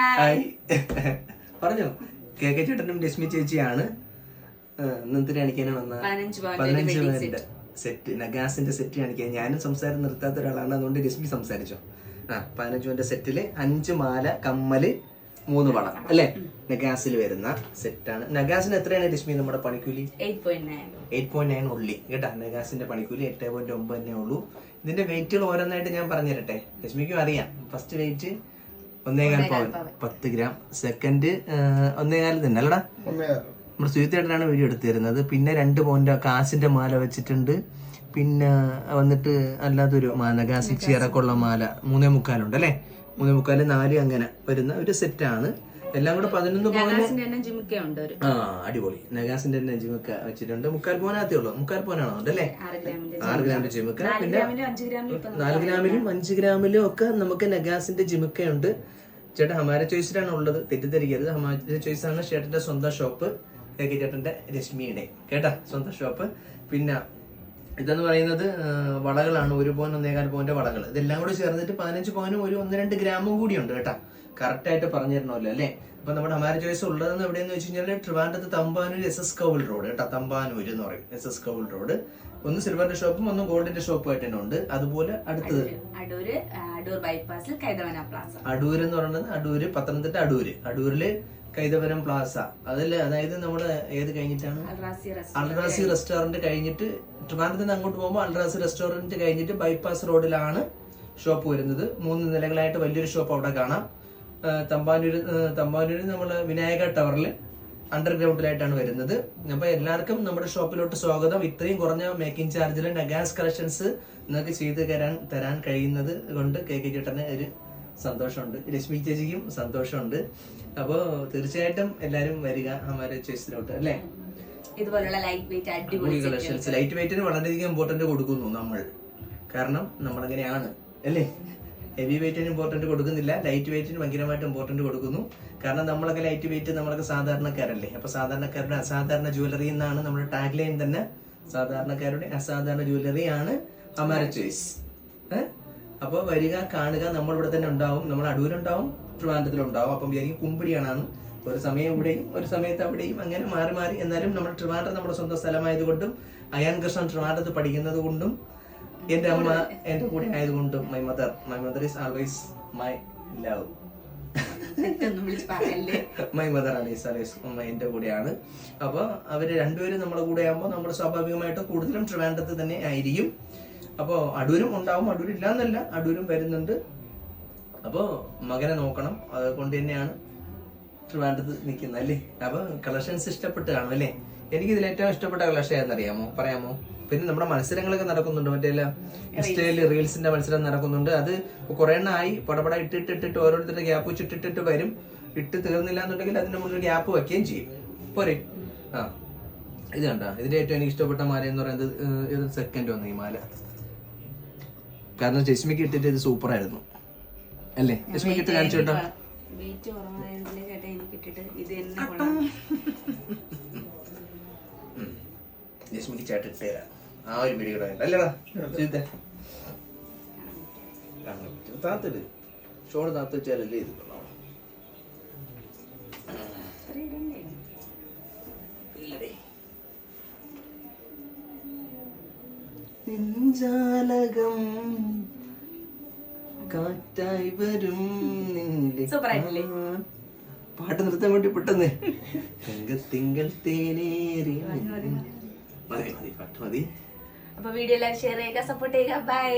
Hi പറഞ്ഞോ? K K ചേട്ടനും രശ്മി ചേച്ചിയാണ്. ഇന്നത്തെ കാണിക്കാനാണ് വന്ന? പതിനഞ്ച് പവന്റെ സെറ്റ് നഗാസിന്റെ സെറ്റ് കാണിക്കാൻ. ഞാനും സംസാരം നിർത്താത്ത ഒരാളാണ്. അതുകൊണ്ട് രശ്മി സംസാരിച്ചോ. ആ പതിനഞ്ച് പേരുടെ സെറ്റിൽ അഞ്ച് മാല കമ്മൽ മൂന്ന് വള. അല്ലെ? നഗാസിൽ വരുന്ന സെറ്റാണ് നഗാസിന് എത്രയാണ് രശ്മി നമ്മുടെ പണിക്കൂലി? എയ്റ്റ് പോയിന്റ് നയൻ ഉള്ളി. കേട്ടാ? നഗാസിന്റെ പണിക്കൂലി എട്ട് പോയിന്റ് ഒമ്പത് തന്നെ ഉള്ളൂ. ഇതിന്റെ വെയിറ്റുകൾ ഓരോന്നായിട്ട് ഞാൻ പറഞ്ഞു തരട്ടെ രശ്മിക്കും അറിയാം. ഫസ്റ്റ് വെയിറ്റ് ഒന്നേകാൽ പവൻ. പത്ത് ഗ്രാം. സെക്കൻഡ് ഒന്നേകാൽ തന്നെ അല്ലടാ? നമ്മുടെ സുജിത്തേട്ടനാണ് വീഡിയോ എടുത്തു തരുന്നത് പിന്നെ രണ്ട് പോയിന്റ് കാശിന്റെ മാല വെച്ചിട്ടുണ്ട്. പിന്നെ വന്നിട്ട് അല്ലാത്തൊരു മാല കാശി ചീറക്കുള്ള മാല മൂന്നേ മുക്കാലുണ്ട് അല്ലേ? മൂന്നേ മുക്കാൽ നാല് അങ്ങനെ വരുന്ന ഒരു സെറ്റാണ് എല്ലാം കൂടെ പതിനൊന്ന് പവന് ആ അടിപൊളി. നഗാസിന്റെ തന്നെ ജിമുക്ക വെച്ചിട്ടുണ്ട്. മുക്കാൽ പോനാത്തേ ഉള്ളൂ. മുക്കാൽ പോനാണോ? ഉണ്ടല്ലേ? ആറ് ഗ്രാമിന്റെ ജിമുക്ക. പിന്നെ നാല് ഗ്രാമിലും അഞ്ച് ഗ്രാമിലും ഒക്കെ നമുക്ക് നഗാസിന്റെ ജിമുക്കയുണ്ട് ചേട്ടാ ഹമാര ചോയ്സിലാണ് ഉള്ളത്? തെറ്റിദ്ധരിക്കരുത്. ഹമാര ചോയ്സ് ആണ് ചേട്ടന്റെ സ്വന്തം ഷോപ്പ്. കെ കെ ചേട്ടന്റെ രശ്മിയുടെ. കേട്ടാ? സ്വന്തം ഷോപ്പ്. പിന്നെ ഇതെന്ന് പറയുന്നത് വളകളാണ്. ഒരു പോയിന്റ് ഒന്നേകാൽ പോയിന്റ് വളകൾ. ഇതെല്ലാം കൂടി ചേർന്നിട്ട് പതിനഞ്ച് പോയിന്റും ഒരു ഒന്ന് രണ്ട് ഗ്രാമും കൂടിയുണ്ട് കേട്ടോ. കറക്റ്റ് ആയിട്ട് പറഞ്ഞു തരണമല്ലോ അല്ലേ? അപ്പൊ നമ്മുടെ ഹമാര ചോയ്സ് ഉള്ളതെന്ന് എവിടെയെന്ന് വെച്ച് കഴിഞ്ഞാൽ ട്രിവാൻഡത്ത് Thampanoor S S Kaul road കേട്ടോ. തമ്പാനൂർ എന്ന് പറയും എസ് എസ് കൗൾ റോഡ് ഒന്ന് സിൽവറിന്റെ ഷോപ്പും ഒന്ന് ഗോൾഡിന്റെ ഷോപ്പും ആയിട്ട് തന്നെ ഉണ്ട്. അതുപോലെ അടുത്തത്? അടൂര് അടൂർ ബൈപ്പാസിൽ കൈതവന പ്ലാസ അടൂര് എന്ന് പറയുന്നത് അടൂര് പത്തനംതിട്ട അടൂര്. അടൂരിൽ കൈതപുരം പ്ലാസ അതല്ലേ? അതായത് നമ്മൾ ഏത് കഴിഞ്ഞിട്ടാണ്? അൽറാസി റെസ്റ്റോറന്റ് അൾറാസി റെസ്റ്റോറന്റ് കഴിഞ്ഞിട്ട് ട്രിവാൻഡ്രത്ത് നിന്ന് അങ്ങോട്ട് പോകുമ്പോൾ അൾറാസി റെസ്റ്റോറന്റ് കഴിഞ്ഞിട്ട് ബൈപ്പാസ് റോഡിലാണ് ഷോപ്പ് വരുന്നത്. മൂന്ന് നിലകളായിട്ട് വലിയൊരു ഷോപ്പ് അവിടെ കാണാം. തമ്പാനൂര് തമ്പാനൂര് നമ്മൾ വിനായക ടവറിൽ അണ്ടർഗ്രൗണ്ടിലായിട്ടാണ് വരുന്നത്. അപ്പൊ എല്ലാവർക്കും നമ്മുടെ ഷോപ്പിലോട്ട് സ്വാഗതം. ഇത്രയും കുറഞ്ഞ മേക്കിംഗ് ചാർജിൽ നഗാസ് കളക്ഷൻസ് നിങ്ങൾക്ക് ചെയ്ത് തരാൻ തരാൻ കഴിയുന്നത് കൊണ്ട് കെ കെ ചേട്ടന് ഒരു സന്തോഷമുണ്ട്. രശ്മി ചേച്ചിക്കും സന്തോഷമുണ്ട്. അപ്പോൾ തീർച്ചയായിട്ടും എല്ലാരും വരിക അമാരെ ചോയ്സിലോട്ട് അല്ലേ? ഇതുപോലുള്ള ലൈറ്റ് വെയിറ്റ് അടിപൊളി അടിപൊളി കളക്ഷൻസ് ലൈറ്റ് വെയിറ്റിന് വളരെയധികം ഇമ്പോർട്ടന്റ് കൊടുക്കുന്നു നമ്മൾ. കാരണം നമ്മൾ അങ്ങനെയാണ് അല്ലേ ഹെവി വെയിറ്റിന് ഇമ്പോർട്ടന്റ് കൊടുക്കുന്നില്ല. ലൈറ്റ് വെയിറ്റിന് ഭയങ്കരമായിട്ട് ഇമ്പോർട്ടന്റ് കൊടുക്കുന്നു. കാരണം നമ്മളൊക്കെ ലൈറ്റ് വെയിറ്റ് നമ്മളൊക്കെ സാധാരണക്കാരല്ലേ? അപ്പൊ സാധാരണക്കാരുടെ അസാധാരണ ജ്വല്ലറി എന്നാണ് നമ്മുടെ ടാഗ് ലൈൻ തന്നെ. സാധാരണക്കാരുടെ അസാധാരണ ജ്വല്ലറി ആണ് അമാര ചോയ്സ് ഏഹ് അപ്പൊ വരിക കാണുക നമ്മൾ ഇവിടെ തന്നെ ഉണ്ടാവും. നമ്മൾ അടൂരുണ്ടാവും ട്രിവാൻഡ്രത്തിലുണ്ടാവും അപ്പം വിചാരിക്കും കുമ്പിടിയാണെന്ന്. ഒരു സമയം ഇവിടെയും ഒരു സമയത്ത് അവിടെയും അങ്ങനെ മാറി മാറി. എന്നാലും നമ്മൾ ട്രിവാൻഡ്രം നമ്മുടെ സ്വന്തം സ്ഥലമായതുകൊണ്ടും അയാൻ കൃഷ്ണൻ ട്രിവാൻഡ്രത്ത് പഠിക്കുന്നത് കൊണ്ടും എന്റെ അമ്മ എന്റെ കൂടെ ആയതുകൊണ്ടും my mother my mother is always my love my mother ആണ് ഈസ് ആൾവേസ് എന്റെ കൂടെയാണ്. അപ്പൊ അവർ രണ്ടുപേരും നമ്മുടെ കൂടെ ആകുമ്പോൾ നമ്മൾ സ്വാഭാവികമായിട്ടും കൂടുതലും ട്രിവാൻഡ്രത്ത് തന്നെ ആയിരിക്കും. അപ്പോ അടൂരും ഉണ്ടാവും അടൂരും ഇല്ല എന്നല്ല അടൂരും വരുന്നുണ്ട്. അപ്പോ മകനെ നോക്കണം അതുകൊണ്ട് തന്നെയാണ് ട്രിവാൻഡ്രത്ത് നിൽക്കുന്നത് അല്ലേ? അപ്പൊ കളക്ഷൻസ് ഇഷ്ടപ്പെട്ട് കാണും അല്ലേ? എനിക്ക് ഇതിൽ ഏറ്റവും ഇഷ്ടപ്പെട്ട കളക്ഷൻ ഏതെന്നറിയാമോ? പറയാമോ? പിന്നെ നമ്മുടെ മത്സരങ്ങളൊക്കെ നടക്കുന്നുണ്ട്? മറ്റേ ഇൻസ്റ്റയിൽ റീൽസിന്റെ മത്സരം നടക്കുന്നുണ്ട്. അത് കുറെ എണ്ണമായി പടപട ഇട്ടിട്ടിട്ടിട്ട് ഓരോരുത്തരുടെ ഗ്യാപ്പ് വെച്ചിട്ടിട്ടിട്ട് വരും. ഇട്ട് തീർന്നില്ല എന്നുണ്ടെങ്കിൽ അതിന്റെ മുന്നിൽ ഗ്യാപ്പ് വെക്കുകയും ചെയ്യും. പോരെ? ആ. ഇത് കണ്ട? ഇതിന്റെ ഏറ്റവും എനിക്ക് ഇഷ്ടപ്പെട്ട മാല എന്ന് പറയുന്നത് സെക്കൻഡ് വന്നു ഈ മാല. കാരണം രശ്മിക്ക് ഇട്ടിട്ട് ഇത് സൂപ്പർ ആയിരുന്നു അല്ലേ രശ്മിക്ക് ഇട്ട് കാണിച്ചു കേട്ടോ. രശ്മിക്ക് ചേട്ടൻ ഇട്ട് തരാം. ആ ഒരു പിടി കൂടെ. അല്ലേടാ. ഷോട് താത്ത് വെച്ചാലല്ലേ ഇത് കൊള്ളാം നെഞ്ചാലകം കാറ്റായി വരും നിന്റെ പാട്ട് നിർത്താൻ വേണ്ടി പെട്ടെന്ന്. തിങ്കൾ തേനേറി മതി, മതി, മതി. മതി മതി പാട്ട് മതി. അപ്പൊ വീഡിയോ ലൈക്ക് ഷെയർ ചെയ്യുക സപ്പോർട്ട് ചെയ്യുക. ബൈ